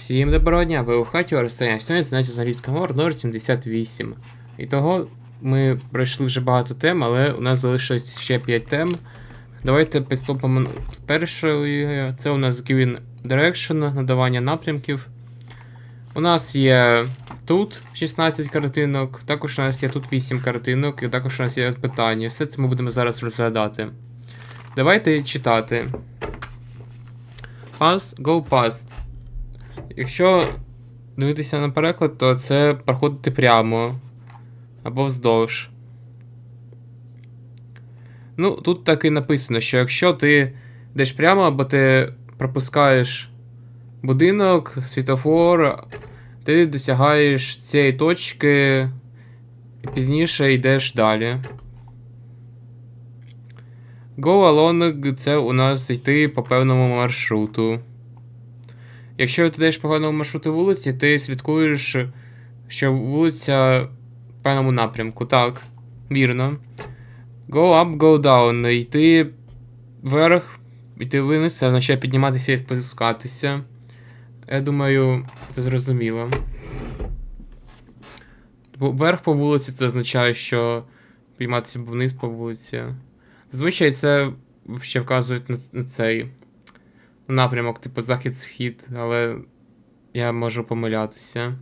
Всім доброго дня, ви у хаті Арсеня. Сьогодні заняття з англійського мови номер 78. І того ми пройшли вже багато тем, але у нас залишилось ще 5 тем. Давайте приступимо з першої. Це у нас Given Direction, надавання напрямків. У нас є тут 16 картинок, також у нас є тут 8 картинок, і також у нас є питання. Все це ми будемо зараз розглядати. Давайте читати. Pass, go past. Якщо дивитися на переклад, то це проходити прямо або вздовж. Ну, тут так і написано, що якщо ти йдеш прямо, або ти пропускаєш будинок, світофор, ти досягаєш цієї точки і пізніше йдеш далі. Go along це у нас йти по певному маршруту. Якщо ти йдеш по маршруту вулиці, ти слідкуєш, що вулиця в певному напрямку. Так, вірно. Go up, go down. Йти вверх, йти вниз, це означає підніматися і спускатися. Я думаю, це зрозуміло. Вверх по вулиці це означає, що підніматися вниз по вулиці. Зазвичай це ще вказують на цей напрямок, типу захід-схід, але я можу помилятися.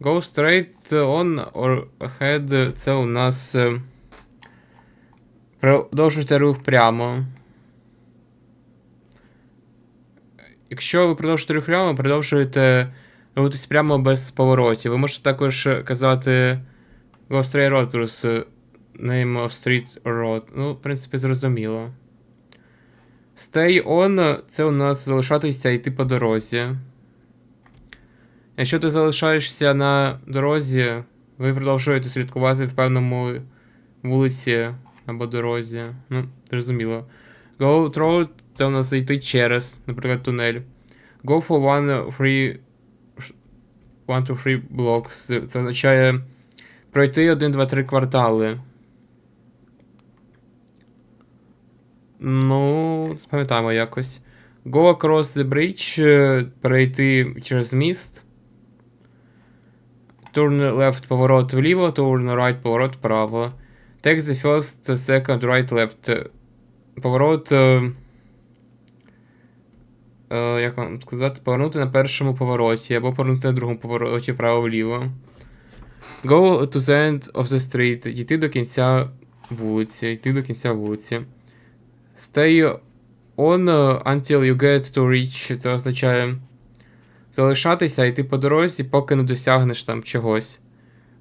Go straight on or ahead це у нас. е, Продовжуйте рух прямо. Якщо ви продовжуєте рух прямо, продовжуєте рухатись прямо без поворотів. Ви можете також казати Go straight road плюс е, name of street road. Ну, в принципі, зрозуміло. Stay on це у нас залишатися йти по дорозі. Якщо ти залишаєшся на дорозі, ви продовжуєте слідкувати в певному вулиці або дорозі. Ну, зрозуміло. Go through це у нас йти через, наприклад, тунель. Go for one free. One to three blocks. Це означає пройти 1, 2, 3 квартали. Ну, спам'ятаємо якось. Go across the bridge. е, Перейти через міст. Turn left поворот вліво, turn right поворот вправо. Take the first, second, right, left. Поворот. Е, е, як вам сказати, повернути на першому повороті, або повернути на другому повороті вправо-вліво. Go to the end of the street. Йти до кінця вулиці. Йти до кінця вулиці. Stay on uh, until you get to reach. Це означає залишатися, йти по дорозі, поки не досягнеш там чогось.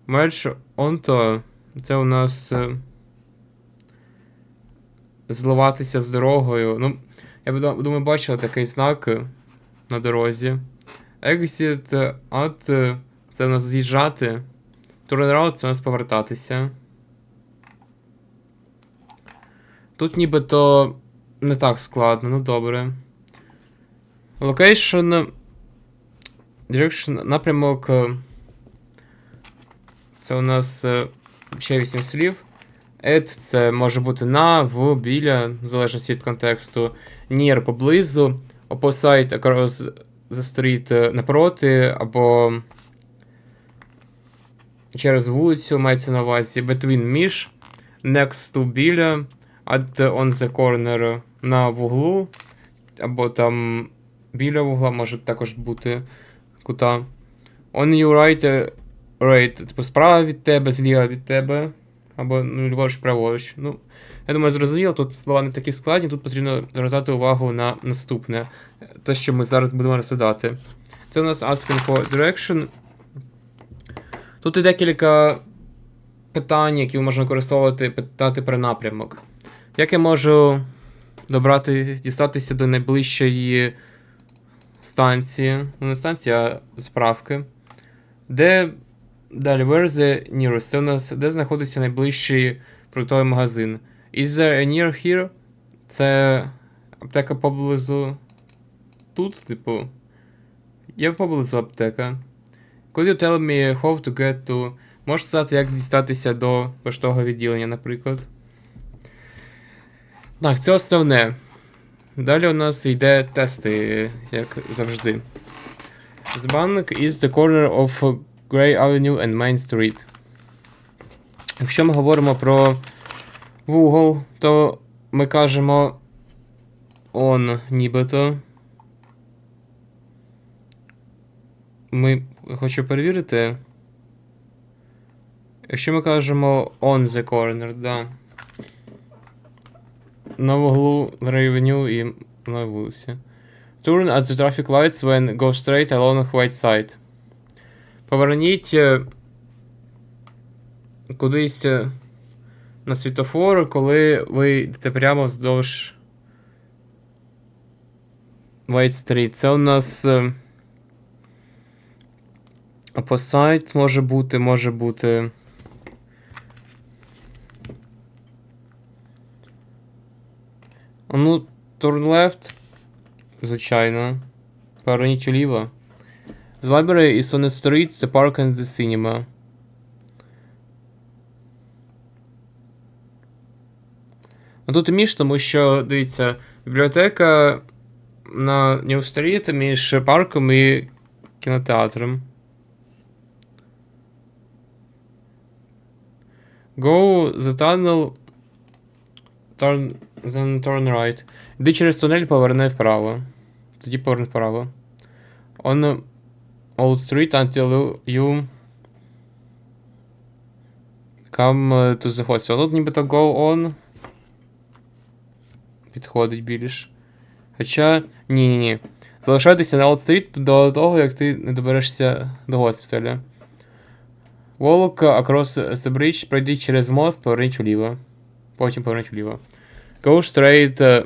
Merge onto. Це у нас. е, Зливатися з дорогою. Ну, я думаю, бачили такий знак е, на дорозі. Exit е, at. е, Це у нас з'їжджати. Turnaround це у нас повертатися. Тут нібито не так складно, ну добре. Location. Direction, напрямок. е, Це у нас е, ще 8 слів. At це може бути на, в, біля, в залежності від контексту. Near поблизу. Opposite across the street е, напроти, або через вулицю мається на увазі. Between між. Next to біля. At on the corner на вуглу. Або там біля вугла може також бути кута. On your right, right, типу справа від тебе, зліва від тебе. Або ну, ліворуч, праворуч. Ну, я думаю, зрозуміло, тут слова не такі складні, тут потрібно звертати увагу на наступне. Те, що ми зараз будемо розглядати. Це у нас asking for direction. Тут і декілька питань, які можна використовувати, питати про напрямок. Як я можу добрати, дістатися до найближчої станції? Ну, не станції, а справки. Де далі, where is the nearest? Це у нас де знаходиться найближчий продуктовий магазин. Is there a near here? Це аптека поблизу. Тут, типу. Є поблизу аптека. Could you tell me how to get to. Можеш сказати, як дістатися до поштового відділення, наприклад. Так, це основне. Далі у нас йде тести, як завжди. The bank is the corner of Grey Avenue and Main Street. Якщо ми говоримо про вугол, то ми кажемо on нібито. Ми хочу перевірити. Якщо ми кажемо on the corner, да. На вуглу Рейвеню і на вулиці. Turn at the traffic lights when go straight along white side. Поверніть е, кудись е, на світофор, коли ви йдете прямо вздовж White Street. Це у нас. е, Opposite може бути, може бути. Ну, turn left. Звичайно. Поверніть вліво. The library on the street, the park and the cinema. Ну тут між, тому що, дивіться, бібліотека на Нью-стріт між парком і кінотеатром. Go the tunnel. Turn, then turn right. Йди через тунель, поверни вправо. Тоді поверни вправо. On Old Street until you come to the hospital. Тут нібито go on. Підходить більш. Хоча. Ні, ні, ні. Залишайтеся на Old Street до того, як ти не доберешся до госпіталя. Walk across the bridge, пройдіть через мост, поверніть вліво. Потім поверніть вліво. Go straight. е,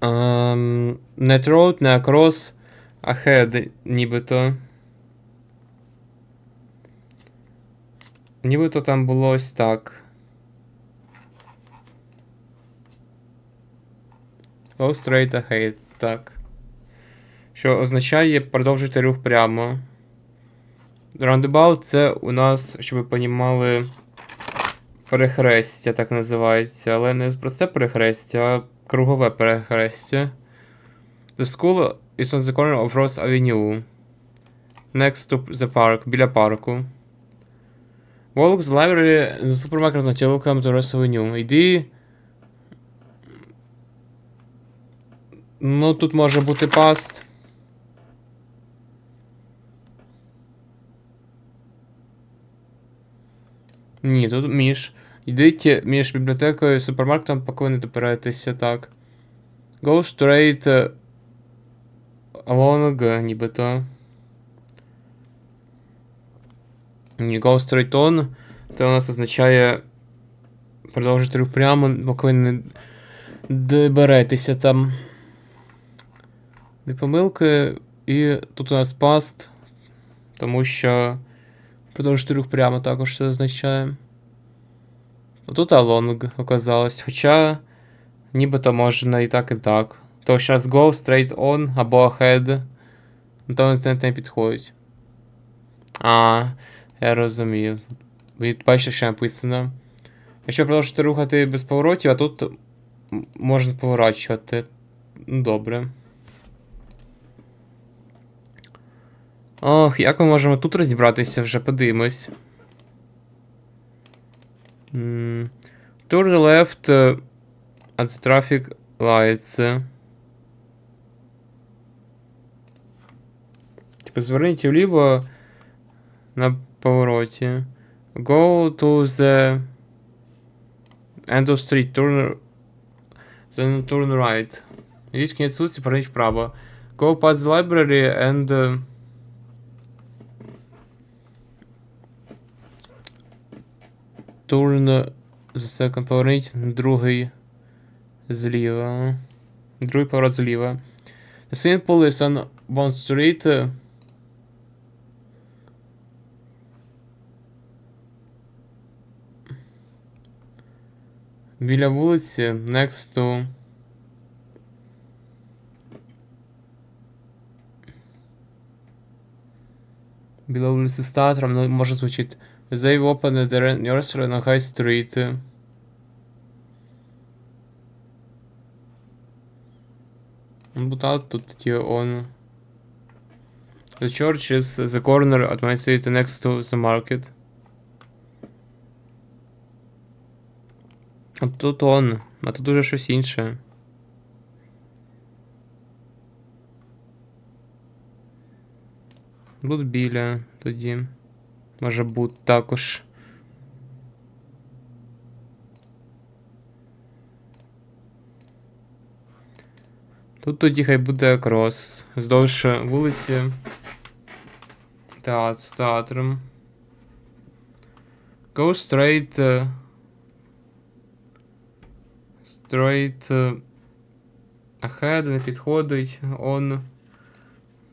Um, не road, не across. Ahead, нібито. Нібито там було ось так. Go straight ahead, так. Що означає продовжити рух прямо. Roundabout це у нас, щоб ви понімали, перехрестя, так називається. Але не просте перехрестя, а кругове перехрестя. The school is on the corner of Ross Avenue. Next to the park, біля парку. Walk the library, the supermarket not welcome to Ross Avenue. Йди. Ну, тут може бути past. Ні, тут між. Йдіть між бібліотекою і супермаркетом, поки не добираєтеся так. Go straight е, along, нібито. Ні, go straight on. Це у нас означає продовжити рух прямо, поки ви не доберетеся там. Не помилки. І тут у нас past, тому що продовжити рух прямо також це означає. Тут along оказалось. Хоча нібито можна і так, і так. То зараз go straight on або ahead. Ну, То це не підходить. А, я розумію. Бачите, що написано. Якщо продовжити рухати без поворотів, а тут можна поворачувати. Ну, Добре. Ох, як ми можемо тут розібратися вже, подивимось. М, Turn left uh, at the traffic lights. Типу, зверніть вліво на повороті. Go to the end of street. Turn, then turn right. Йдіть кінець вулиці, поверніть вправо. Go past the library and... uh, Turn the second поверніть другий зліва. Другий поворот зліва. The Simple is on Bond Street. Біля вулиці next to Біля вулиці з театром, ну, може звучить They opened the nursery на High Street. Ну, так, тут тоді он. The church is the corner at my city next to the market. От тут он, а тут уже щось інше. Тут біля тоді. Може бути також. Тут тоді хай буде крос. Вздовж вулиці. Театр з театром. Go straight. е, Straight. е, Ahead, не підходить. On.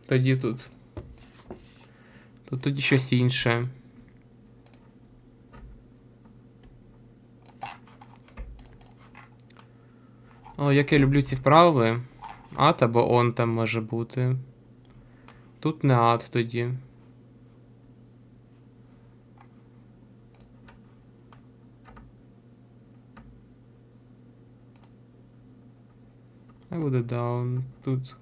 Тоді тут. Тут тоді щось інше. О, як я люблю ці вправи. Ат або он там може бути. Тут не ад тоді. Я буде даун. Тут.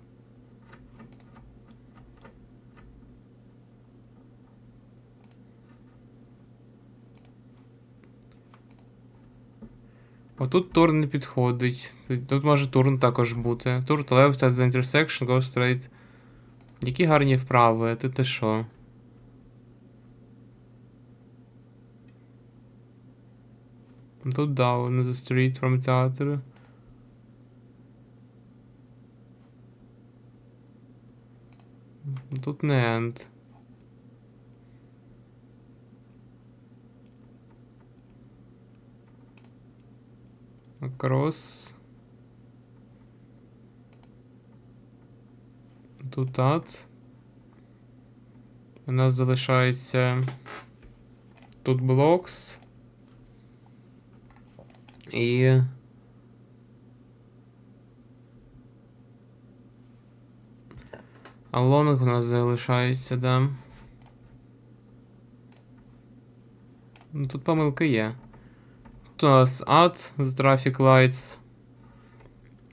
Отут турн не підходить. Тут- може турн також бути. Турн left at the intersection, go straight. Які гарні вправи, ти ти що? Тут down the street from theater. Тут не end. Across. Тут ад. У нас залишається тут блокс. І. А у нас залишається, да. Ну, Тут помилки є. Нас ад з Traffic Lights.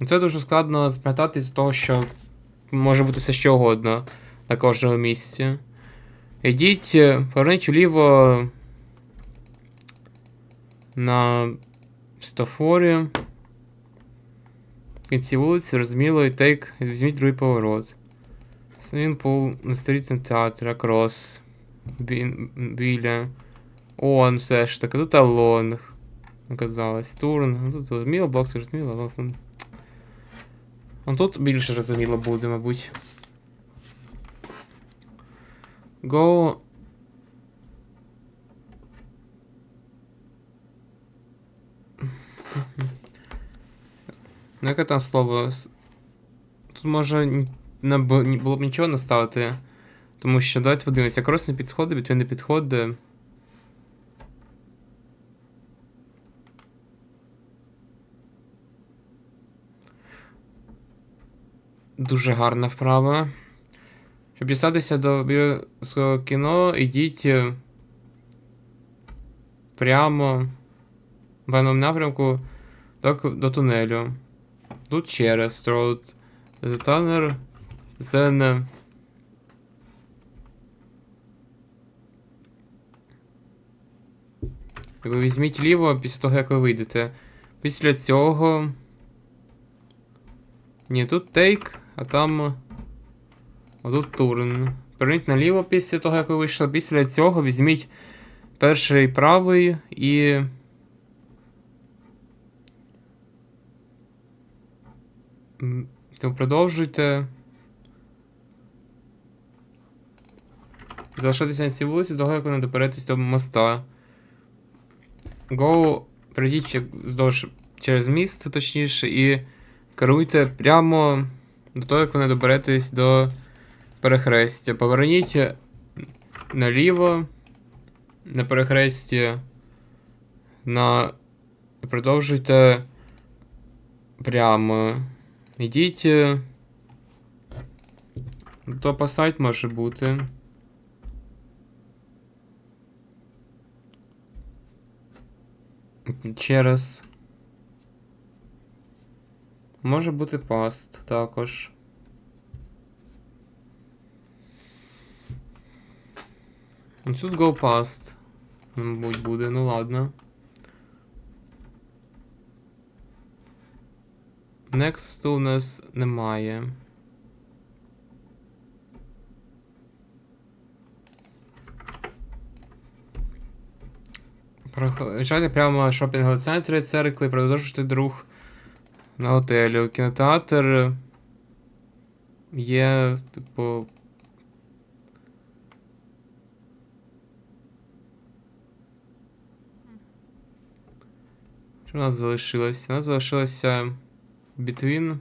Це дуже складно запам'ятати з того, що може бути все що угодно на кожному місці. Йдіть, е, поверніть вліво на стафорі. В кінці вулиці розміло і тейк, візьміть другий поворот. Свін пол на сторінці театру, крос. Біля. Он, все ж таки, тут алонг. Оказалось. Турн. Ну, Тут зрозуміло, бокс зрозуміло, але. ну, Ну тут більше розуміло буде, мабуть. Go. Ну, яке там слово? Тут може не було б нічого не ставити. Тому що давайте подивимося, крос не підходить, бітвін не підходить. Дуже гарна вправа. Щоб дістатися до біблійського кіно, ідіть е, прямо в певному напрямку до, до тунелю. Тут через Throat The Tunnel, then... Ви візьміть ліво після того, як ви вийдете. Після цього. Ні, тут тейк, а там. А тут турн. Поверніть наліво після того, як ви вийшли. Після цього візьміть перший правий і. То продовжуйте. Залишайтеся на цій вулиці того, як ви не доберетесь до моста. Go, пройдіть ще вздовж через міст, точніше, і керуйте прямо до того, як ви не доберетесь до перехрестя. Поверніть наліво на перехресті на. Продовжуйте прямо. Йдіть. То по сайт може бути. Через. Може бути паст також. Ну, Тут go past. Мабуть, буде, ну ладно. Next у нас немає. Проїжджайте прямо в шопінгові центрі, церкви, продовжуйте друг на готелю. Кінотеатр є, типу. Що у нас залишилося? У нас залишилося Between.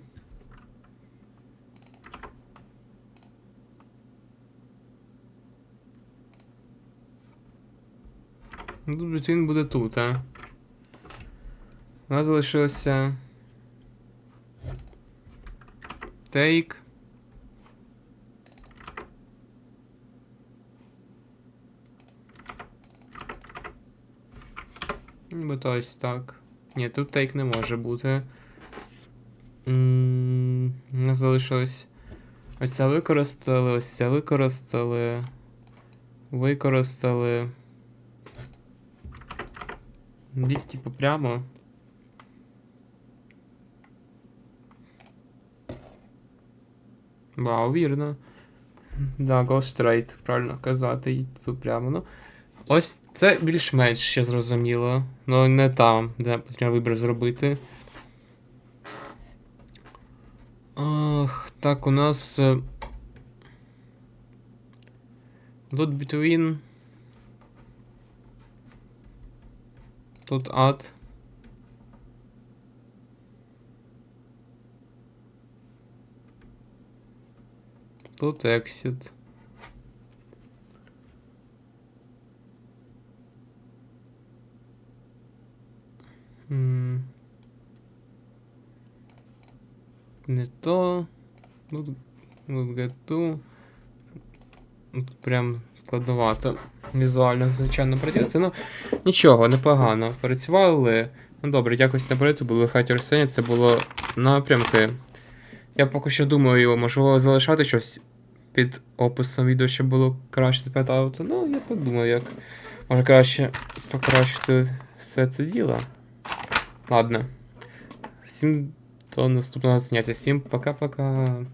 Ну, Between буде тут, а. У нас залишилося. Take. Ніби ось так. Ні, тут тейк не може бути. М, нас залишилось. Ось це використали, ось це використали. Використали. Йдіть, типу, прямо. Вау, вірно. Да, go straight, правильно казати, йдіть тут прямо. Ну, ось це більш-менш ще зрозуміло. Ну, не там, де потрібно вибір зробити. Ах, так, у нас. е, Тут between. Тут add. Тут exit. Не то. Тут, to. Тут прям складновато. Візуально, звичайно, працювати. Ну, нічого, непогано. Працювали. Ну добре, за перегляд. Були хаті Арсені, це було напрямки. Я поки що думаю, можливо, залишати щось під описом відео, щоб було краще запам'ятати. Ну, я подумав, як може краще покращити все це діло. Ладно. Всім до наступного заняття. Всім пока-пока.